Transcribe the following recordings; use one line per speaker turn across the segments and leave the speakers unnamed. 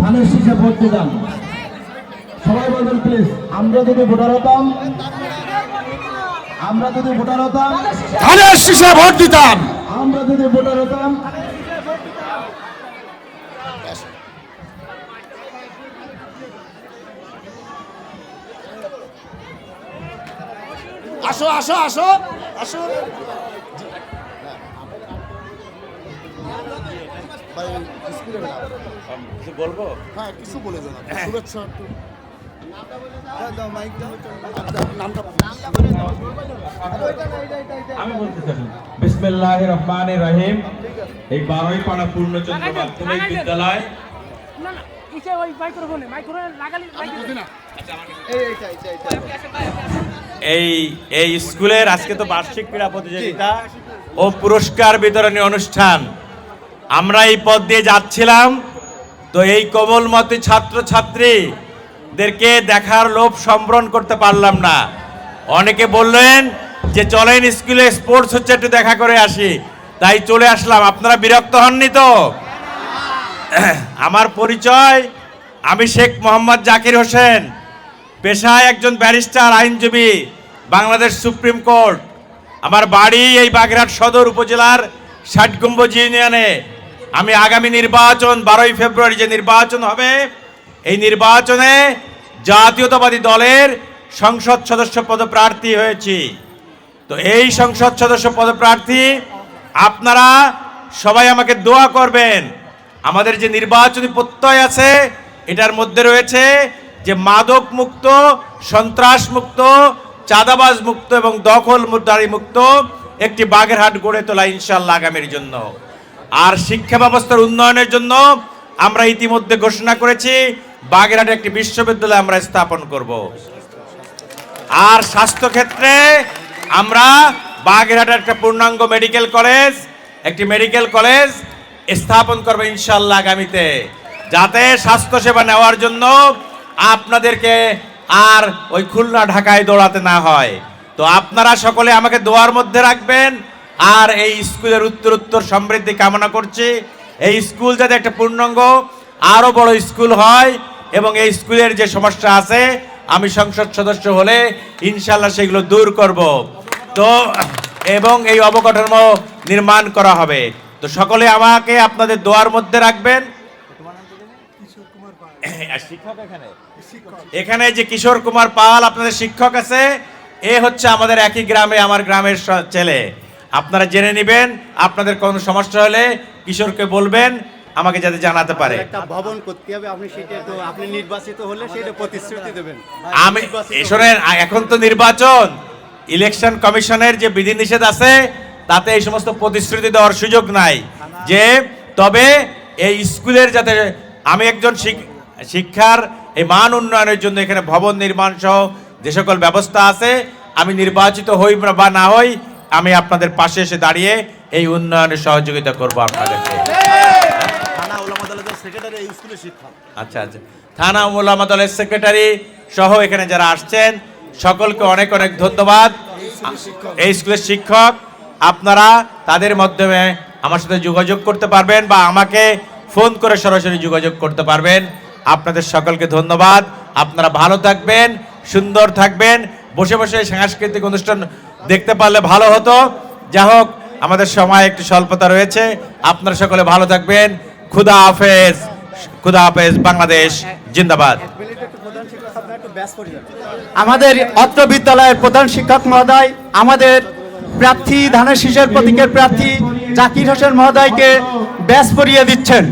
ধানের শীষে ভোট দিলাম সবাই বলবেন প্লিজ আমরা যদি ভোটার হতাম আমরা যদি ভোটার হতাম
ধানের শীষে ভোট দিতাম
আমরা যদি ভোটার হতাম
আসো আসো আসো আসো।
বলব?
হ্যাঁ কিছু বলে যান শুভেচ্ছা একটু। হ্যাঁ, দাও, মাইকটা। নামটা
আমি বলতে চাই বিসমিল্লাহ রহমান রহিম। এই বারোই পাড়া পূর্ণচন্দ্র মাধ্যমিক বিদ্যালয়। এই এই স্কুলের আজকে তো বার্ষিক ক্রীড়া প্রতিযোগিতা ও পুরস্কার বিতরণী অনুষ্ঠান। আমরা এই পথ দিয়ে যাচ্ছিলাম। তো এই কোমলমতি ছাত্রছাত্রীদেরকে দেখার লোভ সম্বরণ করতে পারলাম না। অনেকে বললেন যে, চলেন স্কুলে স্পোর্টস হচ্ছে, একটু দেখা করে আসি। তাই চলে আসলাম। আপনারা বিরক্ত হননি তো? আমার পরিচয়, আমি শেখ মোহাম্মদ জাকির হোসেন, পেশায় একজন ব্যারিস্টার, আইনজীবী, বাংলাদেশ সুপ্রিম কোর্ট। আমার বাড়ি এই বাগেরহাট সদর উপজেলার ষাট ইউনিয়নে। আমি আগামী নির্বাচন, বারোই ফেব্রুয়ারি যে নির্বাচন হবে, এই নির্বাচনে জাতীয়তাবাদী দলের সংসদ সদস্য পদপ্রার্থী হয়েছি। তো এই সংসদ সদস্য পদপ্রার্থী, আপনারা সবাই আমাকে দোয়া করবেন। আমাদের যে নির্বাচনী প্রত্যয় আছে, এটার মধ্যে রয়েছে যে মাদক মুক্ত সন্ত্রাস মুক্ত চাঁদাবাজ মুক্ত এবং দখল মুক্ত একটি বাগেরহাট গড়ে তোলা ইনশাল্লাহ আগামীর জন্য। আর শিক্ষা ব্যবস্থার উন্নয়নের জন্য আমরা ইতিমধ্যে ঘোষণা করেছি, বাগেরহাটে একটি বিশ্ববিদ্যালয় আমরা স্থাপন করব। আর স্বাস্থ্যক্ষেত্রে আমরা বাগেরহাটে একটা পূর্ণাঙ্গ মেডিকেল কলেজ, একটি মেডিকেল কলেজ স্থাপন করব ইনশাল্লাহ আগামীতে। যাতে স্বাস্থ্যসেবা নেওয়ার জন্য আপনাদেরকে আর ওই খুলনা ঢাকায় দৌড়াতে না হয়। তো আপনারা সকলে আমাকে দোয়ার মধ্যে রাখবেন আর এই স্কুলের উত্তর উত্তর সমৃদ্ধি কামনা করছি। এই স্কুল যাতে একটা পূর্ণাঙ্গ আরও বড় স্কুল হয় এবং এই স্কুলের যে সমস্যা আছে, আমি সংসদ সদস্য হলে ইনশাল্লাহ সেগুলো দূর করব। তো, এবং এই অবকাঠামো নির্মাণ করা হবে। তো সকলে আমাকে আপনাদের দোয়ার মধ্যে রাখবেন। এখানে? যে কিশোর কুমার পাল, আপনাদের শিক্ষক আছে, এ হচ্ছে আমাদের একই গ্রামে, আমার গ্রামের ছেলে। আপনারা জেনে নেবেন আপনাদের কোনো সমস্যা হলে কিশোরকে বলবেন আমাকে যাতে জানাতে পারে।
ভবন করতে হবে আপনি সেটা তো আপনি নির্বাচিত হলে সেটা প্রতিশ্রুতি দেবেন।
আমি শোনেন এখন তো নির্বাচন। ইলেকশন কমিশনের যে বিধিনিষেধ আছে তাতে এই সমস্ত প্রতিশ্রুতি দেওয়ার সুযোগ নাই। যে তবে এই স্কুলের যাতে আমি একজন শিক- শিক্ষার এই মান উন্নয়নের জন্য এখানে ভবন নির্মাণ সহ যে সকল ব্যবস্থা আছে আমি নির্বাচিত হই বা না হই আমি আপনাদের পাশে এসে দাঁড়িয়ে এই উন্নয়নে সহযোগিতা করব আপনাদেরকে।
ওলামা
আচ্ছা আচ্ছা। থানা মোলামা দলের সেক্রেটারি সহ এখানে যারা আসছেন সকলকে অনেক অনেক ধন্যবাদ। এই স্কুলের শিক্ষক আপনারা তাদের মাধ্যমে আমার সাথে যোগাযোগ করতে পারবেন বা আমাকে ফোন করে সরাসরি যোগাযোগ করতে পারবেন। আপনাদের সকলকে ধন্যবাদ। আপনারা ভালো থাকবেন সুন্দর থাকবেন বসে বসে সাংস্কৃতিক অনুষ্ঠান দেখতে পারলে ভালো হতো। যা হোক আমাদের সময় একটু স্বল্পতা রয়েছে। আপনারা সকলে ভালো থাকবেন। খুদা হাফেজ। খুদা হাফেজ বাংলাদেশ জিন্দাবাদ।
আমাদের অত্র বিদ্যালয়ের প্রধান শিক্ষক মহোদয় আমাদের প্রার্থী ধানের শীষের প্রতীকের প্রার্থী জাকির হোসেন মহোদয়কে ব্যাস পরিয়ে দিচ্ছেন।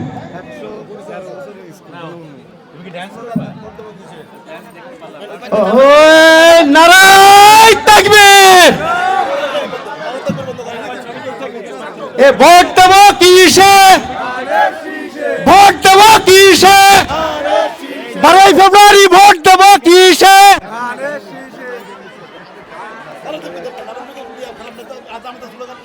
ওই ভোট দেব কিসে? ভোট দেব কিসে? বারোই ফেব্রুয়ারি ভোট দেব কিসে?